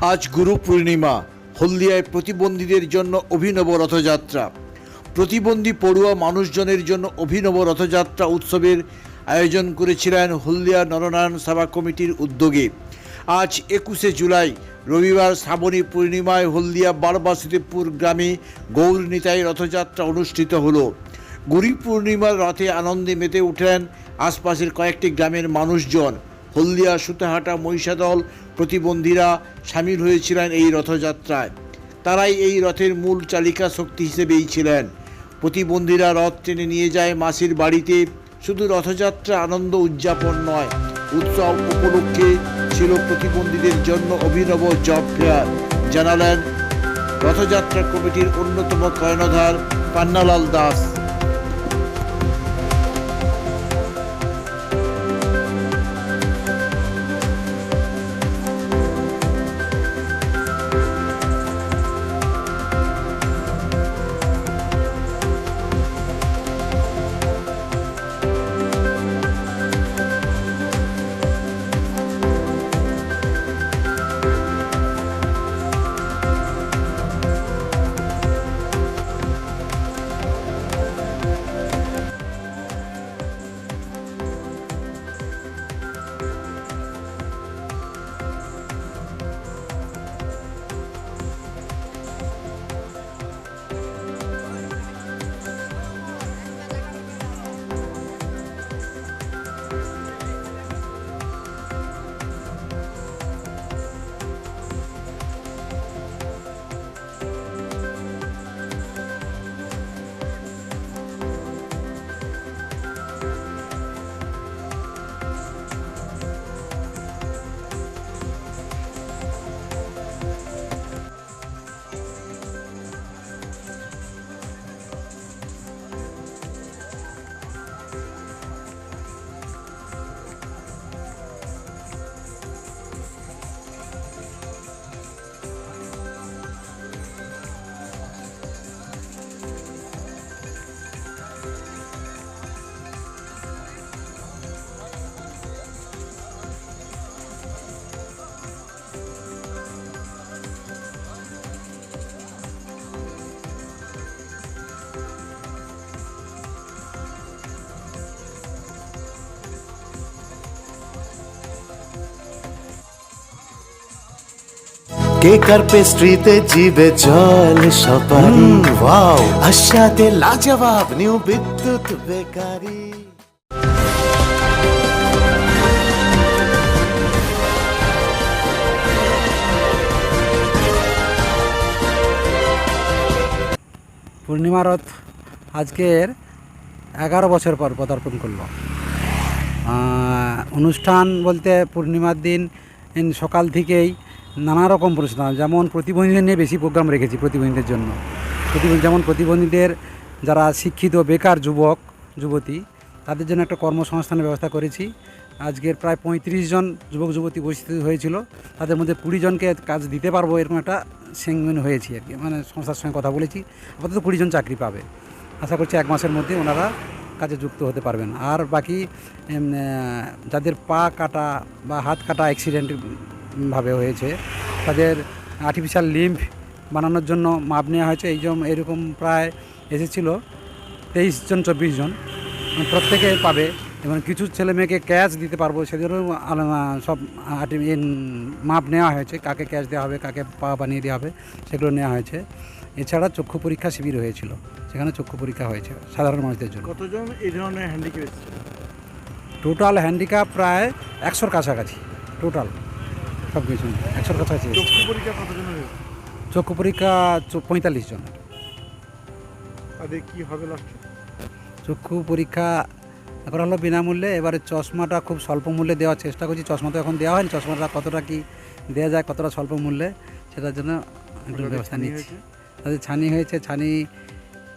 আজ গুরু পূর্ণিমা, হলদিয়ায় প্রতিবন্ধীদের জন্য অভিনব রথযাত্রা। প্রতিবন্ধী পড়ুয়া মানুষজনের জন্য অভিনব রথযাত্রা উৎসবের আয়োজন করেছিলেন হলদিয়া নরনারায়ণ সভা কমিটির উদ্যোগে। আজ একুশে জুলাই, রবিবার শ্রাবণী পূর্ণিমায় হলদিয়া বারবাসীদেবপুর গ্রামে গৌর নিতাই রথযাত্রা অনুষ্ঠিত হলো। গুরি পূর্ণিমার রথে আনন্দে মেতে উঠলেন আশপাশের কয়েকটি গ্রামের মানুষজন। হলদিয়া সুতাহাটা মহিষাদল প্রতিবন্ধীরা সামিল হয়েছিলেন এই রথযাত্রায়। তারাই এই রথের মূল চালিকা শক্তি হিসেবেই ছিলেন। প্রতিবন্ধীরা রথ টেনে নিয়ে যায় মাসির বাড়িতে। শুধু রথযাত্রা আনন্দ উদযাপন নয়, উৎসব উপলক্ষে ছিল প্রতিবন্ধীদের জন্য অভিনব জব ফেয়ার। জানালেন রথযাত্রা কমিটির অন্যতম কর্ণধার পান্নালাল দাস। কেকার পেস্ট্রিতে জিবে জল সপারি ওয়াও। আশাতে লাজবাব নিউ বিদ্যুৎ বেকারি। পূর্ণিমা রথ আজকের এগারো বছর পর পদার্পণ করল। অনুষ্ঠান বলতে পূর্ণিমার দিন সকাল থেকেই নানা রকম অনুষ্ঠান যেমন প্রতিবন্ধীদের নিয়ে বেশি প্রোগ্রাম রেখেছি প্রতিবন্ধীদের জন্য। প্রতিবন্ধী যেমন প্রতিবন্ধীদের যারা শিক্ষিত, বেকার যুবক, যুবতী, তাদের জন্য একটা কর্মসংস্থানের ব্যবস্থা করেছি। আজকের প্রায় পঁয়ত্রিশ জন যুবক, যুবতী উপস্থিত হয়েছিল। তাদের মধ্যে কুড়ি জনকে কাজ দিতে পারব এরকম একটা সেঙ্গমেন্ট হয়েছি আর কি। মানে সংস্থার সঙ্গে কথা বলেছি। আপাতত কুড়ি জন চাকরি পাবে। আশা করছি এক মাসের মধ্যে ওনারা কাজে যুক্ত হতে পারবেন। আর বাকি যাদের পা কাটা বা হাত কাটা অ্যাক্সিডেন্ট ভাবে হয়েছে। তাদের আর্টিফিশিয়াল লিম্ফ বানানোর জন্য মাপ নেওয়া হয়েছে। এই জন্য এরকম প্রায় এসেছিল তেইশ জন চব্বিশ জন। প্রত্যেকে পাবে। এবং কিছু ছেলে মেয়েকে ক্যাশ দিতে পারব সেজন্য আলাদা- সব আর্টি মাপ নেওয়া হয়েছে। কাকে ক্যাশ দেওয়া হবে কাকে পা বানিয়ে দেওয়া হবে সেগুলো নেওয়া হয়েছে। এছাড়া চক্ষু পরীক্ষা শিবির হয়েছিল। সেখানে চক্ষু পরীক্ষা হয়েছে সাধারণ মানুষদের জন্য। কতজন এই ধরনের হ্যান্ডিক্যাপ টোটাল হ্যান্ডিক্যাপ প্রায় একশোর কাছাকাছি। টোটাল সব কিছু একশোর কাছাকাছি চক্ষু পরীক্ষা কতজন হয়েছে? চক্ষু পরীক্ষা পঁয়তাল্লিশ জন। তাদের কি হবে লাস্টে? চক্ষু পরীক্ষা করা হলো বিনামূল্যে এবারে চশমাটা খুব স্বল্প মূল্যে দেওয়ার চেষ্টা করছি। চশমা তো এখন দেওয়া হয়নি চশমাটা কতটা কি দেওয়া যায় কতটা স্বল্প মূল্যে সেটার জন্য একটু ব্যবস্থা নিচ্ছি? তাদের ছানি হয়েছে ছানি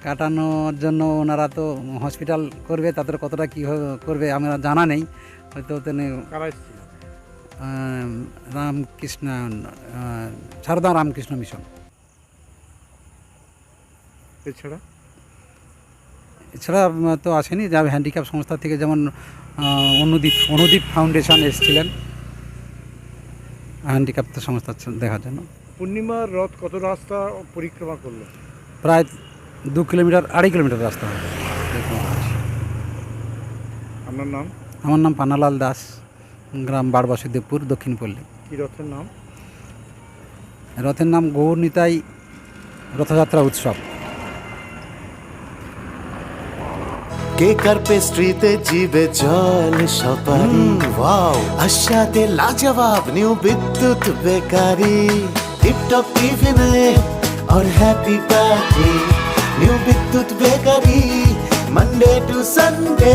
কাটানোর জন্য ওনারা তো হসপিটাল করবে তাদের কতটা কী করবে আমার জানা নেই। হয়তো রামকৃষ্ণ সারদা রামকৃষ্ণ মিশন। এছাড়া? এছাড়া তো আসেনি যা হ্যান্ডিক্যাপ সংস্থা থেকে যেমন অনুদীপ অনুদীপ ফাউন্ডেশন এসেছিলেন। হ্যান্ডিক্যাপ্ট সংস্থা দেখার জন্য। পূর্ণিমার রথ কত রাস্তা পরিক্রমা করল? প্রায় দু কিলোমিটার আড়াই কিলোমিটার রাস্তা হবে। আপনার নাম? আমার নাম পানালাল দাস। গ্রাম বারবাসুদেবপুর দক্ষিণ পল্লী কি রথের নাম রথের নাম গৌরনিতাই রথযাত্রা উৎসব কেক আর পেস্ট্রিতে জিবে জল সপারি ওয়াও আশাতে লাজবাব নিউ বিদ্যুৎ বেকারি টিপটপ টিফিনে और happy party new Bidyut bakery Monday to Sunday